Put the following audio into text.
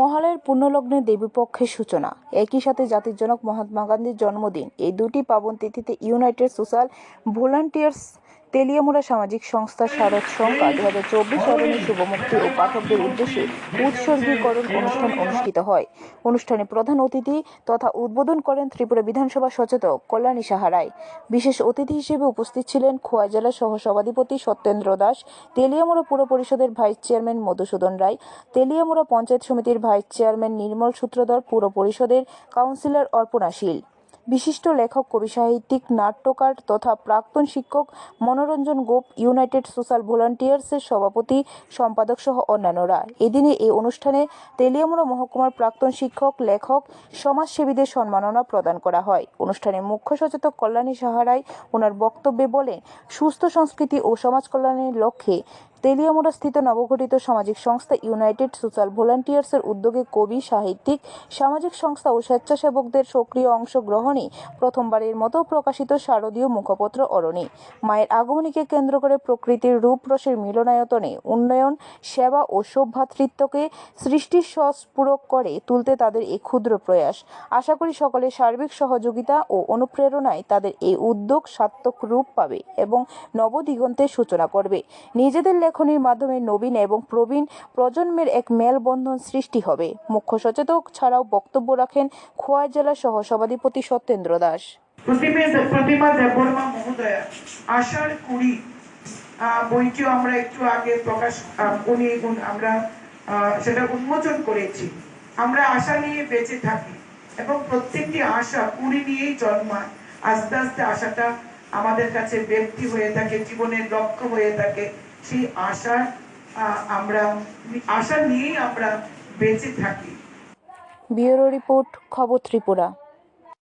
মহালয়ের পুণ্যলগ্নে দেবীপক্ষের সূচনা। একই সাথে জাতির জনক মহাত্মা গান্ধীর জন্মদিন। এই দুটি পাবন তিথিতে ইউনাইটেড সোশ্যাল ভলান্টিয়ার্স তেলিয়ামুড়া সামাজিক সংস্থা শারদ সংখ্যা দু হাজার চব্বিশ সরণী শুভমুক্তি ও পাঠকদের উদ্দেশ্যে উৎসর্গীকরণ অনুষ্ঠান অনুষ্ঠিত হয়। অনুষ্ঠানে প্রধান অতিথি তথা উদ্বোধন করেন ত্রিপুরা বিধানসভা সচেতক কল্যাণী সাহারায় বিশেষ অতিথি হিসেবে উপস্থিত ছিলেন খোয়া জেলা সহসভাধিপতি সত্যেন্দ্র দাস, তেলিয়ামুড়া পুর পরিষদের ভাইস চেয়ারম্যান মধুসূদন রায়, তেলিয়ামুড়া পঞ্চায়েত সমিতির ভাইস চেয়ারম্যান নির্মল সূত্রধর পুর পরিষদের কাউন্সিলর অর্পণা শীল। বিশিষ্ট লেখক কবি সাহিত্যিক নাট্যকার তথা প্রাক্তন শিক্ষক মনোরঞ্জন গোপ, ইউনাইটেড সোশ্যাল ভলান্টিয়ার্সের সভাপতি সম্পাদক সহ অন্যান্যরা। এদিনে এই অনুষ্ঠানে তেলিয়ামুড়া মহকুমার প্রাক্তন শিক্ষক, লেখক, সমাজসেবীদের সম্মাননা প্রদান করা হয়। অনুষ্ঠানে মুখ্য সচেতক কল্যাণী সাহারায় ওনার বক্তব্যে বলেন, সুস্থ সংস্কৃতি ও সমাজ কল্যাণের লক্ষ্যে তেলিয়ামুড়া স্থিত নবগঠিত সামাজিক সংস্থা ইউনাইটেড সোশ্যাল ভলান্টিয়ার্সের উদ্যোগে কবি, সাহিত্যিক, সামাজিক সংস্থা ও স্বেচ্ছাসেবকদের সক্রিয় অংশগ্রহণে প্রথমবারের মতো প্রকাশিত শারদীয় মুখপত্র অরণি। মায়ের আগমনীকে কেন্দ্র করে প্রকৃতির রূপরসের মিলনায়তনে উন্নয়ন, সেবা ও সৌভ্রাতৃত্বকে সৃষ্টির স্বস্ফুরক করে তুলতে তাদের এই ক্ষুদ্র প্রয়াস। আশা করি সকলের সার্বিক সহযোগিতা ও অনুপ্রেরণায় তাদের এই উদ্যোগ সার্থক রূপ পাবে এবং নবদিগন্তের সূচনা করবে। নিজেদের লেখনীর মাধ্যমে নবীন এবং প্রবীণ প্রজন্মের এক মেলবন্ধন সৃষ্টি হবে। মুখ্য সচেতক ছাড়াও বক্তব্য রাখেন খোয়াই জেলা সহ সভাধিপতি সত্যেন্দ্র দাস। আমরা একটু আগে প্রকাশ উনি আমরা সেটা উন্মোচন করেছি। আমরা আশা নিয়ে বেঁচে থাকি এবং প্রত্যেকটি আশা কুড়ি নিয়েই জন্মায়। আস্তে আস্তে আশাটা আমাদের কাছে ব্যক্তি হয়ে থাকে, জীবনের লক্ষ্য হয়ে থাকে। সেই আশা আমরা আশা নিয়েই আমরা বেঁচে থাকি। ব্যুরো রিপোর্ট খবর ত্রিপুরা।